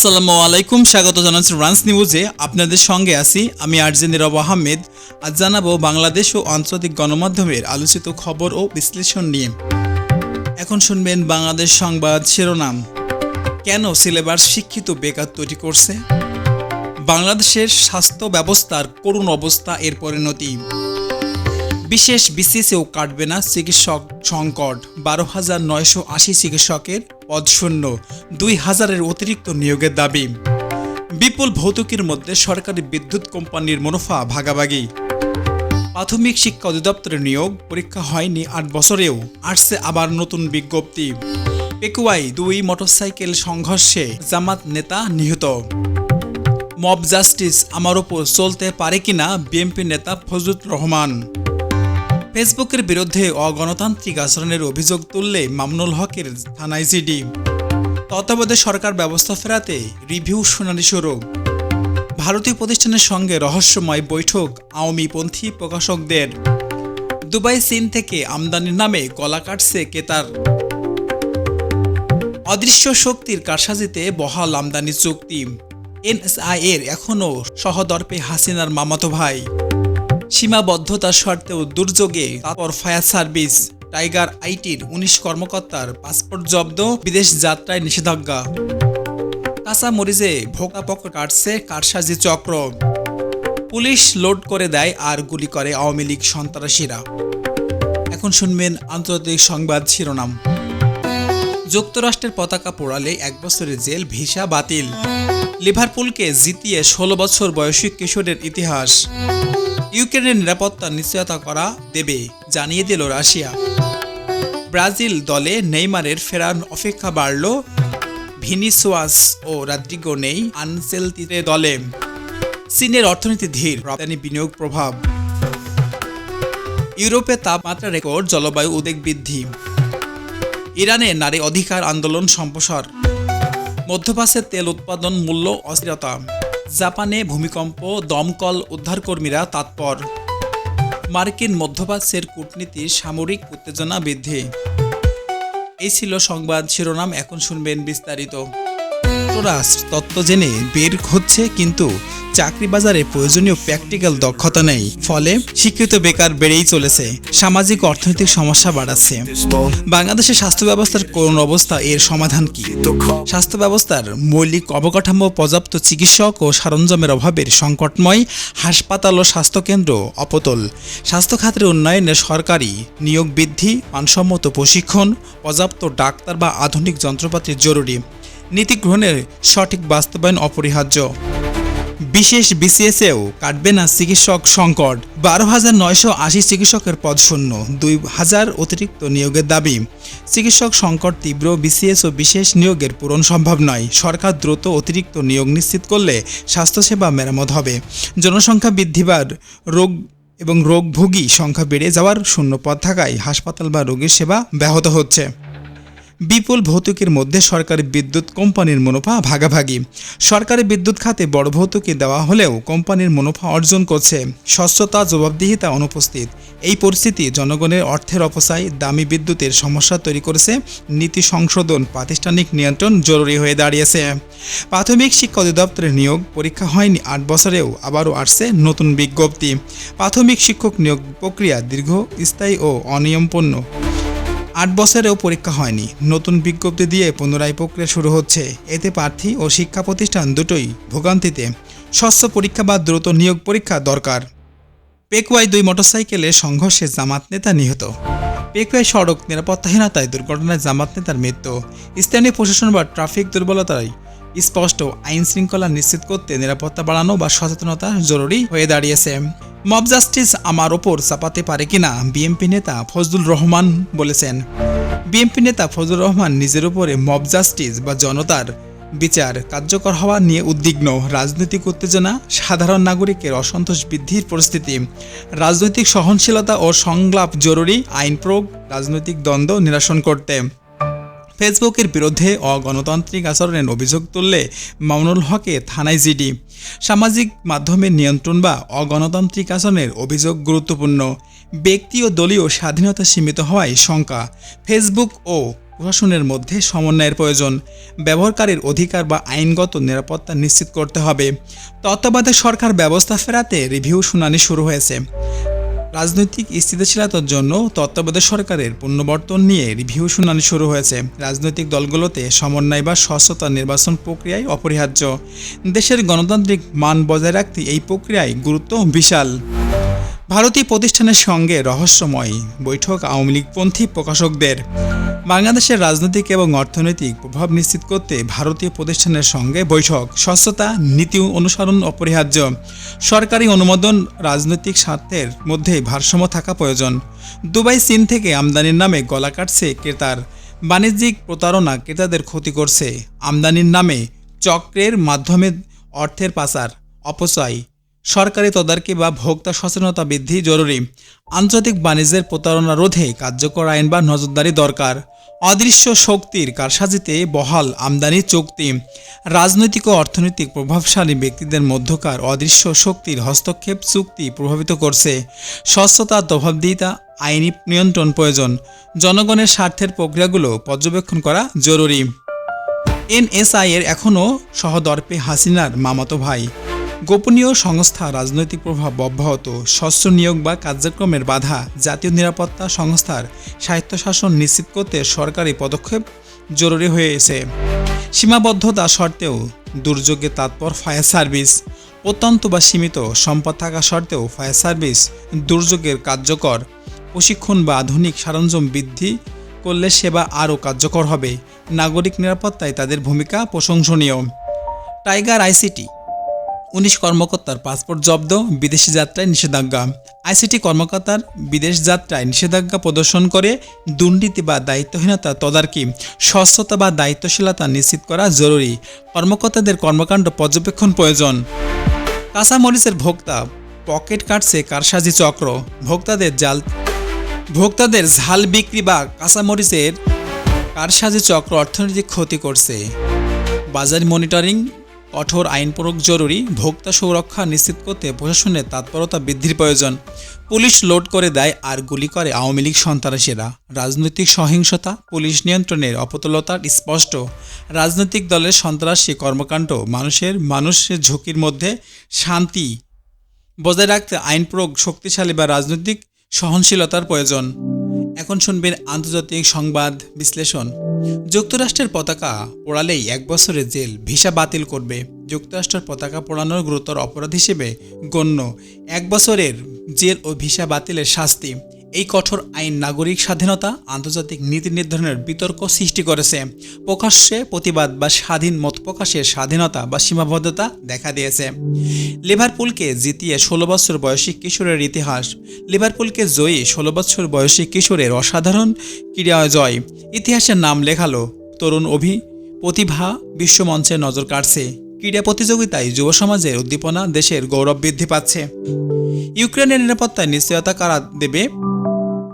আসসালামু আলাইকুম, স্বাগত জানাচ্ছি রান্স নিউজে আপনাদের সঙ্গে আছি আমি আরজে নীরব আহমেদ। আজ জানাব বাংলাদেশ ও আন্তর্জাতিক গণমাধ্যমের আলোচিত খবর ও বিশ্লেষণ নিয়ে। এখন শুনবেন বাংলাদেশ সংবাদ শিরোনাম। কেন সিলেবাস শিক্ষিত বেকার তৈরি করছে? বাংলাদেশের স্বাস্থ্য ব্যবস্থার করুণ অবস্থা এর পরিণতি। বিশেষ বিসিএসেও কাটবে না চিকিৎসক সংকট। বারো হাজার নয়শো আশি চিকিৎসকের পদ শূন্য দুই হাজারের অতিরিক্ত নিয়োগের দাবি। বিপুল ভৌতুকির মধ্যে সরকারি বিদ্যুৎ কোম্পানির মুনাফা ভাগাভাগি। প্রাথমিক শিক্ষা অধিদপ্তরের নিয়োগ পরীক্ষা হয়নি আট বছরেও, আসছে আবার নতুন বিজ্ঞপ্তি। পেকুয়াই দুই মোটরসাইকেল সংঘর্ষে জামাত নেতা নিহত। মব জাস্টিস আমার ওপর চলতে পারে কিনা বিএনপি নেতা ফজলুর রহমান। ফেসবুকের বিরুদ্ধে অগণতান্ত্রিক আচরণের অভিযোগ তুললে মামনুল হকের থানায় জিডি তত্ত্বাবধায়ক সরকার ব্যবস্থা ফেরাতে রিভিউ শুনানি শুরু। ভারতীয় প্রতিষ্ঠানের সঙ্গে রহস্যময় বৈঠক আওয়ামীপন্থী প্রকাশকদের। দুবাই, চীন থেকে আমদানির নামে গলা কাটছে কেতার। অদৃশ্য শক্তির কারসাজিতে বহাল আমদানি চুক্তি। এনএসআই এর এখনও সহদর্পে হাসিনার মামাতো ভাই। সীমাবদ্ধতার শর্তেও দুর্যোগে তারপর ফায়ার সার্ভিস, টাইগার আইটির উনিশ কর্মকর্তার পাসপোর্ট জব্দ, বিদেশ যাত্রায় নিষেধাজ্ঞা। কাঁচা মরিচে ভোকাপক কাটছে কারসাজি চক্র। পুলিশ লোড করে দেয় আর গুলি করে আওয়ামী লীগ সন্ত্রাসীরা। এখন শুনবেন আন্তর্জাতিক সংবাদ শিরোনাম। যুক্তরাষ্ট্রের পতাকা পোড়ালে এক বছরের জেল, ভিসা বাতিল। লিভারপুলকে জিতিয়ে ষোলো বছর বয়সী কিশোরের ইতিহাস। ইউক্রেনের নিরাপত্তা নিশ্চয়তা করা দেবে, জানিয়ে দিল রাশিয়া। ব্রাজিল দলে নেইমারের ফেরার অপেক্ষা বাড়ল ভিনিসোয়াস ও রাদ্রিগো নেই আনসেলতিতে দলে। চীনের অর্থনীতি ধীর, রপ্তানি বিনিয়োগ প্রভাব। ইউরোপে তাপমাত্রা রেকর্ড, জলবায়ু উদ্বেগ বৃদ্ধি। ইরানে নারী অধিকার আন্দোলন সম্প্রসার। মধ্যপ্রাচ্যে তেল উৎপাদন মূল্য অস্থিরতা। জাপানে ভূমিকম্প, দমকল উদ্ধারকর্মীরা তৎপর। মার্কিন মধ্যপ্রাচ্যের কূটনীতি সামরিক উত্তেজনা বৃদ্ধি। এই ছিল সংবাদ শিরোনাম, এখন শুনবেন বিস্তারিত। যুক্তরাষ্ট্র তত্ত্ব জেনে বের হচ্ছে কিন্তু চাকরি বাজারে প্রয়োজনীয় প্র্যাকটিক্যাল দক্ষতা নেই। ফলে শিক্ষিত বেকার বেড়েই চলেছে। সামাজিক অর্থনৈতিক সমস্যা বাড়াচ্ছে। বাংলাদেশের স্বাস্থ্য ব্যবস্থার করুণ অবস্থা এর সমাধান কি? স্বাস্থ্য ব্যবস্থার মৌলিক অবকাঠামো, পর্যাপ্ত চিকিৎসক ও সরঞ্জামের অভাবের সংকটময় হাসপাতাল ও স্বাস্থ্যকেন্দ্র অপতল। স্বাস্থ্য খাতের উন্নয়নে সরকারি নিয়োগ বৃদ্ধি, মানসম্মত প্রশিক্ষণ, পর্যাপ্ত ডাক্তার বা আধুনিক যন্ত্রপাতি জরুরি। নীতি গ্রহণের সঠিক বাস্তবায়ন অপরিহার্য। বিশেষ বিসিএসেও কাটবে না চিকিৎসক সংকট। বারো হাজার নয়শো আশি চিকিৎসকের পদ শূন্য, দুই হাজার অতিরিক্ত নিয়োগের দাবি। চিকিৎসক সংকট তীব্র, বিসিএস ও বিশেষ নিয়োগের পূরণ সম্ভব নয়। সরকার দ্রুত অতিরিক্ত নিয়োগ নিশ্চিত করলে স্বাস্থ্যসেবা মেরামত হবে। জনসংখ্যা বৃদ্ধি বা রোগ এবং রোগভোগী সংখ্যা বেড়ে যাওয়ার শূন্য পদ থাকায় হাসপাতাল বা রোগীর সেবা ব্যাহত হচ্ছে। বিপুল ভৌতুকের মধ্যে সরকারি বিদ্যুৎ কোম্পানির মুনাফা ভাগাভাগি। সরকারি বিদ্যুৎ খাতে বড় ভৌতুকি দেওয়া হলেও কোম্পানির মুনাফা অর্জন করছে। স্বচ্ছতা জবাবদিহিতা অনুপস্থিত। এই পরিস্থিতি জনগণের অর্থের অপচয়, দামি বিদ্যুতের সমস্যা তৈরি করেছে। নীতি সংশোধন, প্রাতিষ্ঠানিক নিয়ন্ত্রণ জরুরি হয়ে দাঁড়িয়েছে। প্রাথমিক শিক্ষা অধিদপ্তরের নিয়োগ পরীক্ষা হয়নি, আট বছরেও আবারও আসছে নতুন বিজ্ঞপ্তি। প্রাথমিক শিক্ষক নিয়োগ প্রক্রিয়া দীর্ঘ স্থায়ী ও অনিয়মপূর্ণ। আট বছরেও পরীক্ষা হয়নি। নতুন বিজ্ঞপ্তি দিয়ে পুনরায় প্রক্রিয়া শুরু হচ্ছে। এতে প্রার্থী ও শিক্ষা প্রতিষ্ঠান দুটোই ভোগান্তিতে। স্বচ্ছ পরীক্ষা বা দ্রুত নিয়োগ পরীক্ষা দরকার। পেকুয়াই দুই মোটরসাইকেলে সংঘর্ষে জামাত নেতা নিহত। পেকুয়াই সড়ক নিরাপত্তাহীনতায় দুর্ঘটনায় জামাত নেতার মৃত্যু। স্থানীয় প্রশাসন বা ট্রাফিক দুর্বলতায় স্পষ্ট আইন শৃঙ্খলা নিশ্চিত করতে নিরাপত্তা বাড়ানো বা সচেতনতা জরুরি হয়ে দাঁড়িয়েছে। মব জাস্টিস আমার ওপর চাপাতে পারে কিনা, বিএনপি নেতা ফজলুর রহমান বলেছেন। বিএনপি নেতা ফজলুর রহমান নিজের উপরে মব জাস্টিস বা জনতার বিচার কার্যকর হওয়া নিয়ে উদ্বিগ্ন। রাজনৈতিক উত্তেজনা, সাধারণ নাগরিকের অসন্তোষ বৃদ্ধির পরিস্থিতি, রাজনৈতিক সহনশীলতা ও সংলাপ জরুরি আইন প্রয়োগ, রাজনৈতিক দ্বন্দ্ব নিরসন করতে। ফেসবুকের বিরুদ্ধে অগণতান্ত্রিক আচরণের অভিযোগ তুললে মামুনুল হকে থানায় জিডি। সামাজিক মাধ্যমের নিয়ন্ত্রণ বা অগণতান্ত্রিক আচরণের অভিযোগ গুরুত্বপূর্ণ। ব্যক্তি ও দলীয় স্বাধীনতা সীমিত হওয়ায় শঙ্কা। ফেসবুক ও প্রশাসনের মধ্যে সমন্বয়ের প্রয়োজন। ব্যবহারকারীর অধিকার বা আইনগত নিরাপত্তা নিশ্চিত করতে হবে। তত্ত্বাবধায়ক সরকার ব্যবস্থা ফেরাতে রিভিউ শুনানি শুরু হয়েছে। রাজনৈতিক স্থিতিশীলতার জন্য তত্ত্বাবধায়ক সরকারের পুনর্বর্তন নিয়ে রিভিউ শুনানি শুরু হয়েছে। রাজনৈতিক দলগুলোতে সমন্বয় বা স্বচ্ছতা নির্বাচন প্রক্রিয়ায় অপরিহার্য। দেশের গণতান্ত্রিক মান বজায় রাখতে এই প্রক্রিয়ায় গুরুত্ব বিশাল। ভারতীয় প্রতিষ্ঠানের সঙ্গে রহস্যময় বৈঠক আওয়ামী লীগপন্থী প্রকাশকদের। বাংলাদেশের রাজনৈতিক এবং অর্থনৈতিক প্রভাব নিশ্চিত করতে ভারতীয় প্রতিষ্ঠানের সঙ্গে বৈঠক। স্বচ্ছতা, নীতি অনুসরণ অপরিহার্য। সরকারি অনুমোদন, রাজনৈতিক স্বার্থের মধ্যে ভারসাম্য থাকা প্রয়োজন। দুবাই, চীন থেকে আমদানির নামে গলা কাটছে ক্রেতার। বাণিজ্যিক প্রতারণা ক্রেতাদের ক্ষতি করছে। আমদানির নামে চক্রের মাধ্যমে অর্থের পাচার, অপচয় সরকারি তদারকি বা ভোক্তা সচেতনতা বৃদ্ধি জরুরি। আন্তর্জাতিক বাণিজ্যের প্রতারণা রোধে কার্যকর আইন বা নজরদারি দরকার। অদৃশ্য শক্তির কারসাজিতে বহাল আমদানি চুক্তি। রাজনৈতিক ও অর্থনৈতিক প্রভাবশালী ব্যক্তিদের মধ্যকার অদৃশ্য শক্তির হস্তক্ষেপ চুক্তি প্রভাবিত করছে। স্বচ্ছতা জবাবদিহিতা আইনি নিয়ন্ত্রণ প্রয়োজন। জনগণের স্বার্থের প্রক্রিয়াগুলো পর্যবেক্ষণ করা জরুরি। এনএসআই এর এখনও সহদর্পে হাসিনার মামাতো ভাই। গোপনীয় সংস্থা রাজনৈতিক প্রভাব অব্যাহত স্বচ্ছ নিয়োগ বা কার্যক্রমের বাধা, জাতীয় নিরাপত্তা সংস্থার স্বায়ত্তশাসন নিশ্চিত করতে সরকারি পদক্ষেপ জরুরি হয়েছে সীমাবদ্ধতা সত্ত্বেও দুর্যোগে তৎপর ফায়ার সার্ভিস, অত্যন্ত বা সীমিত সম্পদ থাকা সত্ত্বেও ফায়ার সার্ভিস দুর্যোগের কার্যকর, প্রশিক্ষণ বা আধুনিক সরঞ্জাম বৃদ্ধি করলে সেবা আরও কার্যকর হবে। নাগরিক নিরাপত্তায় তাদের ভূমিকা প্রশংসনীয়। টাইগার আইসিটি উনিশ কর্মকর্তার পাসপোর্ট জব্দ, বিদেশি যাত্রায় নিষেধাজ্ঞা। আইসিটি কর্মকর্তার বিদেশ যাত্রায় নিষেধাজ্ঞা প্রদর্শন করে দুর্নীতি বা দায়িত্বহীনতা তদারকি স্বচ্ছতা বা দায়িত্বশীলতা নিশ্চিত করা জরুরি। কর্মকর্তাদের কর্মকাণ্ড পর্যবেক্ষণ প্রয়োজন। কাঁচামরিচের ভোক্তা, পকেট কাটছে কারসাজি চক্র। ভোক্তাদের জাল, ভোক্তাদের ঝাল বিক্রি বা কাঁচামরিচের কারসাজি চক্র অর্থনৈতিক ক্ষতি করছে। বাজার মনিটরিং কঠোর আইন প্রয়োগ জরুরি, ভোক্তা সুরক্ষা নিশ্চিত করতে প্রশাসনের তৎপরতা বৃদ্ধির প্রয়োজন। পুলিশ লোড করে দেয় আর গুলি করে আওয়ামী লীগ সন্ত্রাসীরা। রাজনৈতিক সহিংসতা, পুলিশ নিয়ন্ত্রণের অপতলতার স্পষ্ট। রাজনৈতিক দলের সন্ত্রাসী কর্মকাণ্ড মানুষের মানুষের ঝুঁকির মধ্যে শান্তি বজায় রাখতে আইন প্রয়োগ শক্তিশালী বা রাজনৈতিক সহনশীলতার প্রয়োজন। এখন শুনবেন আন্তর্জাতিক সংবাদ বিশ্লেষণ। যুক্তরাষ্ট্রের পতাকা পোড়ালেই এক বছরের জেল, ভিসা বাতিল করবে। যুক্তরাষ্ট্রের পতাকা পোড়ানোর গুরুতর অপরাধ হিসেবে গণ্য। এক বছরের জেল ও ভিসা বাতিলের শাস্তি। এই কঠোর আইন নাগরিক স্বাধীনতা, আন্তর্জাতিক নীতি নির্ধারণের বিতর্ক সৃষ্টি করেছে। প্রকাশ্যে প্রতিবাদ বা স্বাধীন মত প্রকাশের স্বাধীনতা বা সীমাবদ্ধতা দেখা দিয়েছে। লিভারপুলকে জিতিয়ে ষোলো বছর বয়সী কিশোরের ইতিহাস। লিভারপুলকে জয়ী ষোলো বছর বয়সী কিশোরের অসাধারণ ক্রীড়া জয় ইতিহাসের নাম লেখালো, তরুণ অভি প্রতিভা বিশ্বমঞ্চে নজর কাটছে ক্রীড়া প্রতিযোগিতায় যুব সমাজের উদ্দীপনা দেশের গৌরব বৃদ্ধি পাচ্ছে। ইউক্রেনের নিরাপত্তায় নিশ্চয়তা কারা দেবে?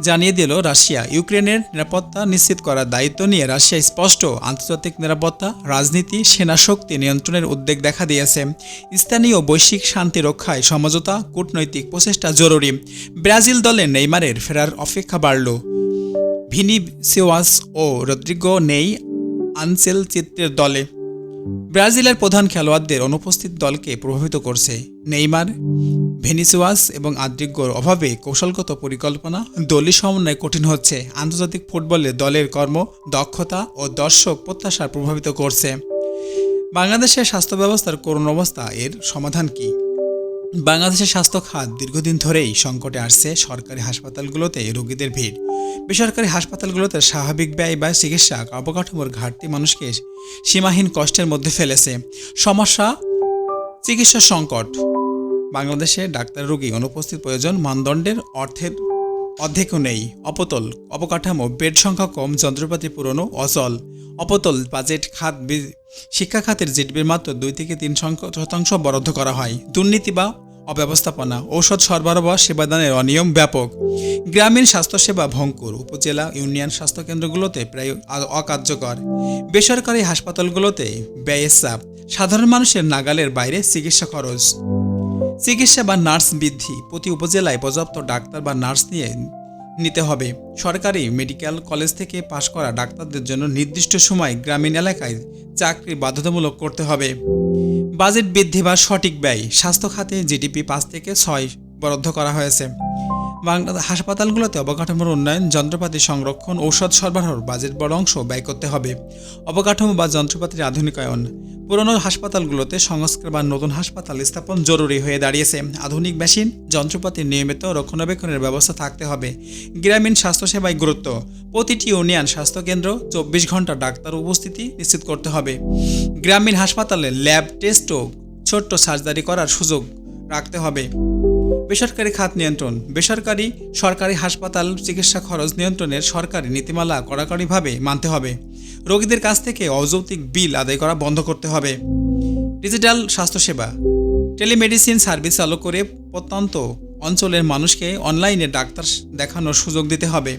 জানিয়ে দিল রাশিয়া। ইউক্রেনের নিরাপত্তা নিশ্চিত করার দায়িত্ব নিয়ে রাশিয়া স্পষ্ট আন্তর্জাতিক নিরাপত্তা, রাজনীতি সেনা শক্তি নিয়ন্ত্রণের উদ্বেগ দেখা দিয়েছে। স্থানীয় বৈশ্বিক শান্তি রক্ষায় সমঝোতা, কূটনৈতিক প্রচেষ্টা জরুরি। ব্রাজিল দলে নেইমারের ফেরার অপেক্ষা বাড়ল। ভিনিসিওয়াস ও রদ্রিগো নেই আনসেল চিত্রের দলে। ব্রাজিলের প্রধান খেলোয়াড়দের অনুপস্থিত দলকে প্রভাবিত করছে নেইমার, ভেনিসুয়াস এবং আদ্রিগ্যর অভাবে কৌশলগত পরিকল্পনা দলীয় সমন্বয় কঠিন হচ্ছে। আন্তর্জাতিক ফুটবলে দলের কর্ম, দক্ষতা ও দর্শক প্রত্যাশা প্রভাবিত করছে। বাংলাদেশের স্বাস্থ্য ব্যবস্থার করুণ অবস্থা এর সমাধান কি? বাংলাদেশের স্বাস্থ্য খাত দীর্ঘদিন ধরেই সংকটে আসছে সরকারি হাসপাতালগুলোতে রোগীদের ভিড়। বেসরকারি হাসপাতালগুলোতে স্বাভাবিক ব্যয় বা চিকিৎসা অবকাঠামোর ঘাটতি মানুষকে সীমাহীন কষ্টের মধ্যে ফেলেছে। সমস্যা, চিকিৎসা সংকট। বাংলাদেশে ডাক্তার রোগী অনুপস্থিত প্রয়োজন মানদণ্ডের অর্থের অর্ধেকও নেই। অপতল, অবকাঠামো, বেড সংখ্যা কম, যন্ত্রপাতি পুরনো, অচল। অপতল বাজেট খাত শিক্ষা খাতের জিডিপির মাত্র দুই থেকে তিন শতাংশ বরাদ্দ করা হয়। দুর্নীতি বা অব্যবস্থাপনা, ঔষধ সরবরাহ সেবাদানের অনিয়ম ব্যাপক। গ্রামীণ স্বাস্থ্যসেবা ভঙ্কুর, উপজেলা ইউনিয়ন স্বাস্থ্যকেন্দ্রগুলোতে প্রায় অকার্যকর। বেসরকারি হাসপাতালগুলোতে ব্যয়ের চাপ, সাধারণ মানুষের নাগালের বাইরে চিকিৎসা খরচ। চিকিৎসা বা নার্স বৃদ্ধি, প্রতি উপজেলায় পর্যাপ্ত ডাক্তার বা নার্স নিয়ে নিতে হবে। সরকারি মেডিকেল কলেজ থেকে পাশ করা ডাক্তারদের জন্য নির্দিষ্ট সময় গ্রামীণ এলাকায় চাকরি বাধ্যতামূলক করতে হবে। বাজেট বৃদ্ধি বা সঠিক ব্যয়, স্বাস্থ্য খাতে জিডিপি পাঁচ থেকে ছয় বরাদ্দ করা হয়েছে। বাংলা হাসপাতালগুলোতে অবকাঠামোর উন্নয়ন, যন্ত্রপাতি সংরক্ষণ, ঔষধ সরবরাহর বাজেট বড় অংশ ব্যয় করতে হবে। অবকাঠামো বা যন্ত্রপাতির আধুনিকায়ন। পুরনো হাসপাতালগুলোতে সংস্কার বা নতুন হাসপাতাল স্থাপন জরুরি হয়ে দাঁড়িয়েছে। আধুনিক মেশিন যন্ত্রপাতির নিয়মিত রক্ষণাবেক্ষণের ব্যবস্থা থাকতে হবে। গ্রামীণ স্বাস্থ্যসেবায় গুরুত্ব। প্রতিটি ইউনিয়ন স্বাস্থ্যকেন্দ্র চব্বিশ ঘণ্টা ডাক্তার উপস্থিতি নিশ্চিত করতে হবে। গ্রামীণ হাসপাতালে ল্যাব টেস্ট ও ছোট্ট সার্জারি করার সুযোগ রাখতে হবে। বেসরকারি খাত নিয়ন্ত্রণ। বেসরকারি সরকারি হাসপাতাল চিকিৎসা খরচ নিয়ন্ত্রণের সরকারি নীতিমালা কড়াকড়িভাবে মানতে হবে। রোগীদের কাছ থেকে অযৌক্তিক বিল আদায় করা বন্ধ করতে হবে। ডিজিটাল স্বাস্থ্যসেবা। টেলিমেডিসিন সার্ভিস চালু করে প্রত্যন্ত অঞ্চলের মানুষকে অনলাইনে ডাক্তার দেখানোর সুযোগ দিতে হবে।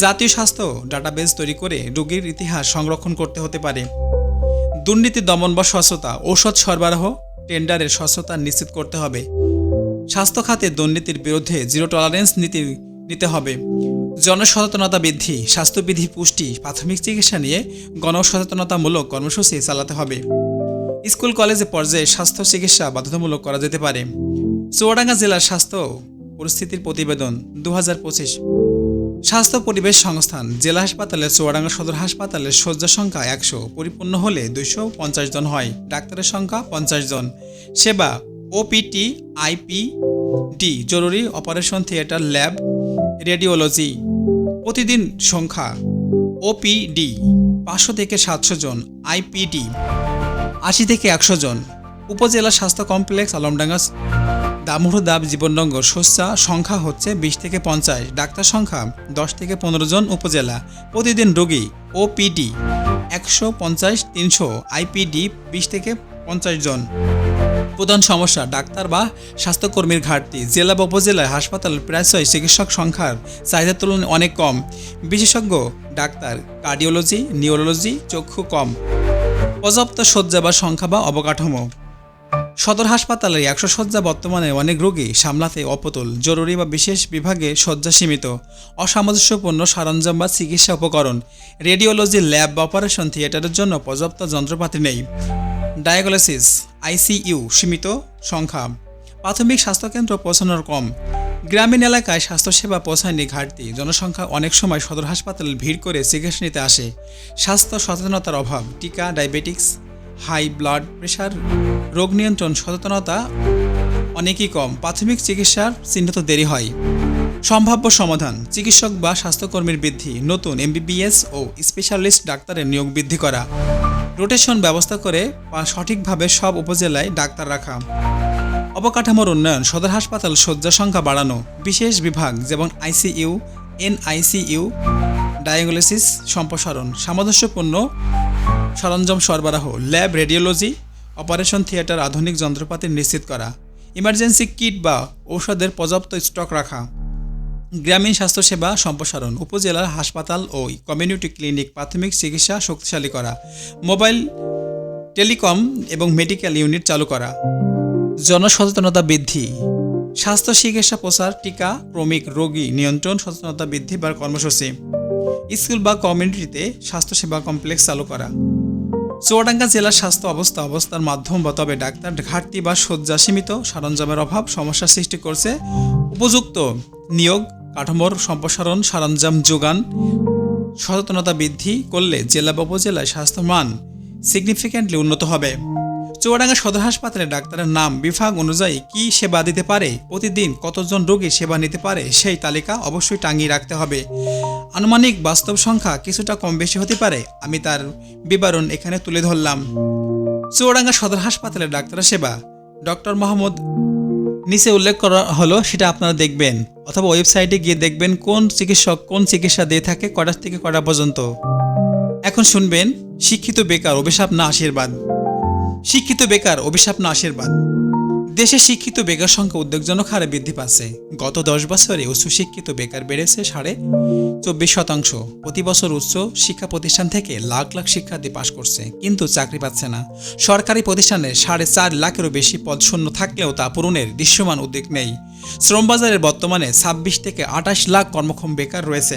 জাতীয় স্বাস্থ্য ডাটাবেস তৈরি করে রোগীর ইতিহাস সংরক্ষণ করতে হতে পারে। দুর্নীতি দমন বা স্বচ্ছতা, ঔষধ সরবরাহ, টেন্ডারের স্বচ্ছতা নিশ্চিত করতে হবে। স্বাস্থ্য খাতে দুর্নীতির বিরুদ্ধে জিরো টলারেন্স নীতি নিতে হবে। জনসচেতনতা বৃদ্ধি, স্বাস্থ্যবিধি পুষ্টি, প্রাথমিক চিকিৎসা নিয়ে গণসচেতনতামূলক কর্মসূচি চালাতে হবে। স্কুল, কলেজে পর্যায়ে স্বাস্থ্য চিকিৎসা বাধ্যতামূলক করা যেতে পারে। চুয়াডাঙ্গা জেলার স্বাস্থ্য পরিস্থিতির প্রতিবেদন দু হাজার পঁচিশ। স্বাস্থ্য পরিবেশ সংস্থান, জেলা হাসপাতালে চুয়াডাঙ্গা সদর হাসপাতালের শয্যা সংখ্যা একশো, পরিপূর্ণ হলে দুইশো পঞ্চাশ জন হয়। ডাক্তারের সংখ্যা পঞ্চাশ জন। সেবা ওপিটি আইপি ডি জরুরি অপারেশন থিয়েটার ল্যাব রেডিওলজি প্রতিদিন সংখ্যা ওপিডি পাঁচশো থেকে সাতশো জন আইপিডি আশি থেকে একশো জন। উপজেলা স্বাস্থ্য কমপ্লেক্স, আলমডাঙ্গা দামুড়দাব জীবনডঙ্গ, শস্যা, সংখ্যা হচ্ছে বিশ থেকে পঞ্চাশ, ডাক্তার সংখ্যা দশ থেকে পনেরো জন উপজেলা। প্রতিদিন রোগী ওপিডি একশো পঞ্চাশ, তিনশো আইপিডি বিশ থেকে পঞ্চাশ জন। প্রধান সমস্যা, ডাক্তার বা স্বাস্থ্যকর্মীর ঘাটতি। জেলা বা উপজেলায় হাসপাতাল প্রায়শই চিকিৎসক সংখ্যার চাহিদার তুলনায় অনেক কম। বিশেষজ্ঞ, ডাক্তার, কার্ডিওলজি, নিউরোলজি, চক্ষু কম। পর্যাপ্ত শয্যা বা সংখ্যা বা অবকাঠামো। সদর হাসপাতালে একশো শয্যা বর্তমানে অনেক রোগী সামলাতে অপতুল। জরুরি বা বিশেষ বিভাগে শয্যা সীমিত। অসামঞ্জস্যপূর্ণ সরঞ্জাম বা চিকিৎসা উপকরণ। রেডিওলজি ল্যাব বা অপারেশন থিয়েটারের জন্য পর্যাপ্ত যন্ত্রপাতি নেই। ডায়াগনোসিস, আইসিইউ, সীমিত সংখ্যা। প্রাথমিক স্বাস্থ্যকেন্দ্র পৌঁছানোর কম। গ্রামীণ এলাকায় স্বাস্থ্যসেবা পৌঁছায়নি ঘাটতি। জনসংখ্যা অনেক সময় সদর হাসপাতালে ভিড় করে চিকিৎসা নিতে আসে। স্বাস্থ্য সচেতনতার অভাব, টিকা, ডায়াবেটিক্স, হাই ব্লাড প্রেশার রোগ নিয়ন্ত্রণ সচেতনতা অনেকই কম। প্রাথমিক চিকিৎসার চিহ্নিত দেরি হয়। সম্ভাব্য সমাধান, চিকিৎসক বা স্বাস্থ্যকর্মীর বৃদ্ধি, নতুন এমবিবিএস ও স্পেশালিস্ট ডাক্তারের নিয়োগ বৃদ্ধি করা। রোটেশন ব্যবস্থা করে সঠিকভাবে সব উপজেলায় ডাক্তার রাখা। অবকাঠামোর উন্নয়ন, সদর হাসপাতাল শয্যা সংখ্যা বাড়ানো, বিশেষ বিভাগ যেমন আইসিইউ, এনআইসিইউ, ডায়াগনোসিস, সম্প্রসারণ, সামঞ্জস্যপূর্ণ সরঞ্জাম সরবরাহ, ল্যাব, রেডিওলজি, অপারেশন থিয়েটার, আধুনিক যন্ত্রপাতি নিশ্চিত করা, ইমার্জেন্সি কিট বা ঔষধের পর্যাপ্ত স্টক রাখা। গ্রামীণ স্বাস্থ্যসেবা সম্প্রসারণ, উপজেলার হাসপাতাল ও কমিউনিটি ক্লিনিক প্রাথমিক চিকিৎসা শক্তিশালী করা, মোবাইল, টেলিকম এবং মেডিকেল ইউনিট চালু করা। জনসচেতনতা বৃদ্ধি। স্বাস্থ্য চিকিৎসা প্রচার টিকা, ক্রমিক রোগী নিয়ন্ত্রণ, সচেতনতা বৃদ্ধি বা কর্মসূচি। স্কুল বা কমিউনিটিতে স্বাস্থ্যসেবা কমপ্লেক্স চালু করা। চুয়াডাঙ্গা জেলার স্বাস্থ্য অবস্থা, অবস্থার মাধ্যম বা তবে ডাক্তার, ঘাটতি বা শয্যা সীমিত, সরঞ্জামের অভাব, সমস্যা সৃষ্টি করছে, উপযুক্ত নিয়োগ কাঠামোর সম্প্রসারণ, সরঞ্জাম যোগান, সচেতনতা বৃদ্ধি করলে জেলা বা উপজেলায় স্বাস্থ্য মান সিগনিফিক্যান্টলি উন্নত হবে। চুয়াডাঙ্গা সদর হাসপাতালে ডাক্তারের নাম, বিভাগ অনুযায়ী কি সেবা দিতে পারে, প্রতিদিন কতজন রোগী সেবা নিতে পারে, সেই তালিকা অবশ্যই টাঙিয়ে রাখতে হবে। আনুমানিক বাস্তব সংখ্যা কিছুটা কম বেশি হতে পারে, আমি তার বিবরণ এখানে তুলে ধরলাম। চুয়াডাঙ্গা সদর হাসপাতালে ডাক্তারের সেবা, ডক্টর মোহাম্মদ নিচে উল্লেখ করা হলো, সেটা আপনারা দেখবেন, অথবা ওয়েবসাইটে গিয়ে দেখবেন কোন চিকিৎসক কোন চিকিৎসা দিয়ে থাকে কটার থেকে কটা পর্যন্ত। এখন শুনবেন, শিক্ষিত বেকার অভিশাপ না আশীর্বাদ। শিক্ষিত বেকার অভিশাপ না আশীর্বাদ। দেশে শিক্ষিত বেকার সংখ্যা উদ্বেগজনক হারে বৃদ্ধি পাচ্ছে। গত দশ বছরে উচ্চ শিক্ষিত বেকার বেড়েছে সাড়ে চব্বিশ শতাংশ। প্রতি বছর উচ্চ শিক্ষা প্রতিষ্ঠান থেকে লাখ লাখ শিক্ষার্থী পাশ করছে, কিন্তু চাকরি পাচ্ছে না। সরকারি প্রতিষ্ঠানে সাড়ে চার লাখেরও বেশি পদ শূন্য থাকলেও তা পূরণের দৃশ্যমান উদ্যোগ নেই। শ্রমবাজারের বর্তমানে ছাব্বিশ থেকে আঠাশ লাখ কর্মক্ষম বেকার রয়েছে।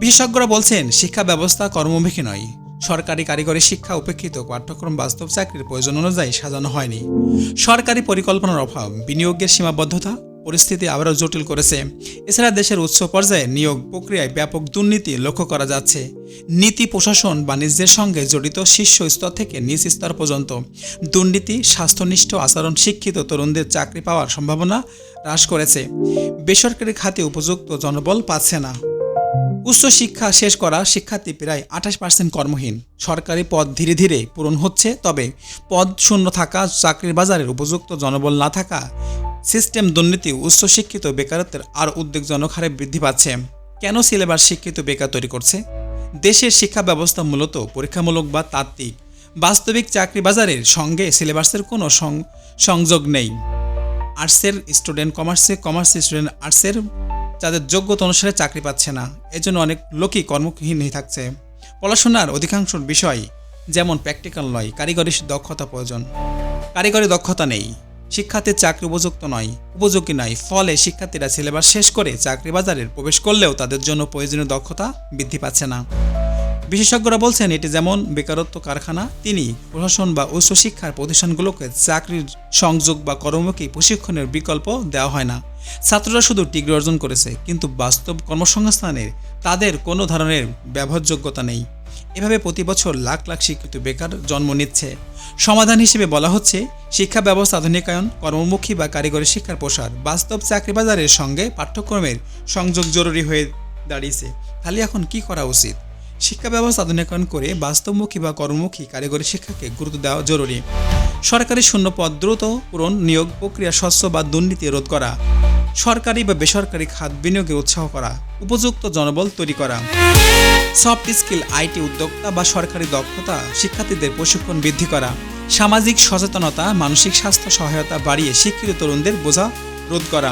বিশেষজ্ঞরা বলছেন, শিক্ষা ব্যবস্থা কর্মমুখী নয়। সরকারি কারিগরি শিক্ষা, উপেক্ষিত পাঠ্যক্রম, বাস্তব চাকরির প্রয়োজন অনুযায়ী সাজানো হয়নি। সরকারি পরিকল্পনার অভাব, বিনিয়োগের সীমাবদ্ধতা, পরিস্থিতি আবারও জটিল করেছে। এছাড়া দেশের উচ্চ পর্যায়ে নিয়োগ প্রক্রিয়ায় ব্যাপক দুর্নীতি লক্ষ্য করা যাচ্ছে। নীতি, প্রশাসন, বাণিজ্যের সঙ্গে জড়িত শীর্ষ স্তর থেকে নিচ স্তর পর্যন্ত দুর্নীতি, স্বাস্থ্যনিষ্ঠ আচরণ শিক্ষিত তরুণদের চাকরি পাওয়ার সম্ভাবনা হ্রাস করেছে। বেসরকারি খাতে উপযুক্ত জনবল পাচ্ছে না। উচ্চ শিক্ষা শেষ করা শিক্ষার্থী প্রায় আঠাশ পার্সেন্ট কর্মহীন। সরকারি পদ ধীরে ধীরে পূরণ হচ্ছে, তবে পদ শূন্য থাকা, চাকরির বাজারের উপযুক্ত জনবল না থাকা, সিস্টেম দুর্নীতি উচ্চ শিক্ষিত বেকারত্বের আর উদ্বেগজনক হারে বৃদ্ধি পাচ্ছে। কেন সিলেবাস শিক্ষিত বেকার তৈরি করছে? দেশের শিক্ষা ব্যবস্থা মূলত পরীক্ষামূলক বা তাত্ত্বিক। বাস্তবিক চাকরি বাজারের সঙ্গে সিলেবাসের কোনো সংযোগ নেই। আর্টসের স্টুডেন্ট কমার্সে, কমার্স স্টুডেন্ট আর্টসের যাদের যোগ্যতা অনুসারে চাকরি পাচ্ছে না। এজন্য অনেক লোকই কর্মহীন হয়ে থাকছে। পড়াশোনার অধিকাংশ বিষয় যেমন প্র্যাকটিক্যাল নয়, কারিগরি দক্ষতা প্রয়োজন। কারিগরি দক্ষতা নেই। শিক্ষার্থীর চাকরি উপযুক্ত নয়, উপযোগী নয়। ফলে শিক্ষার্থীরা সিলেবাস শেষ করে চাকরি বাজারে প্রবেশ করলেও তাদের জন্য প্রয়োজনীয় দক্ষতা বৃদ্ধি পাচ্ছে না। বিশেষজ্ঞরা বলছেন, এটি যেমন বেকারত্ব কারখানা, তিনি প্রশাসন বা উচ্চশিক্ষার প্রতিষ্ঠানগুলোকে চাকরির সংযোগ বা কর্মমুখী প্রশিক্ষণের বিকল্প দেওয়া হয় না। ছাত্ররা শুধু ডিগ্রি অর্জন করেছে, কিন্তু বাস্তব কর্মসংস্থানের তাদের কোনো ধরনের ব্যবহারযোগ্যতা নেই। এভাবে প্রতি বছর লাখ লাখ শিক্ষিত বেকার জন্ম নিচ্ছে। সমাধান হিসেবে বলা হচ্ছে, শিক্ষা ব্যবস্থা আধুনিকায়ন, কর্মমুখী বা কারিগরি শিক্ষার প্রসার বাস্তব চাকরি বাজারের সঙ্গে পাঠ্যক্রমের সংযোগ জরুরি হয়ে দাঁড়িয়েছে। তাহলে এখন কি করা উচিত? শিক্ষা ব্যবস্থা আধুনিকায়ন করে বাস্তবমুখী বা কর্মমুখী কারিগরি শিক্ষাকে গুরুত্ব দেওয়া জরুরি। সরকারি শূন্য পদ দ্রুত পূরণ, নিয়োগ প্রক্রিয়া স্বচ্ছ বা দুর্নীতি রোধ করা, সরকারি বা বেসরকারি খাত বিনিয়োগে উৎসাহ করা, উপযুক্ত জনবল তৈরি করা। সফট স্কিল, আইটি উদ্যোক্তা বা সরকারি দক্ষতা শিক্ষার্থীদের প্রশিক্ষণ বৃদ্ধি করা। সামাজিক সচেতনতা, মানসিক স্বাস্থ্য সহায়তা বাড়িয়ে শিক্ষিত তরুণদের বোঝা রোধ করা।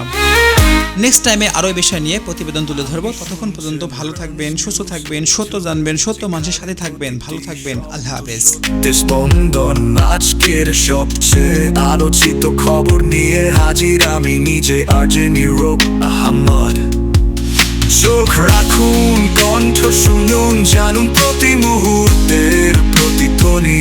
নেক্সট টাইমে আরও বিষয় নিয়ে প্রতিবেদন তুলে ধরবো। ততক্ষণ পর্যন্ত ভালো থাকবেন, সুস্থ থাকবেন, সত্য জানবেন, সত্য মানুষের সাথে থাকবেন, ভালো থাকবেন। আল্লাহ হাফেজ। স্পন্দন আজকের সবচেয়ে আলোচিত খবর নিয়ে হাজির আমি নিজে আজে নীরব আহমদ চোখ রাখুন, কণ্ঠ শুনুন, জানুন প্রতি মুহূর্তের প্রতিধ্বনি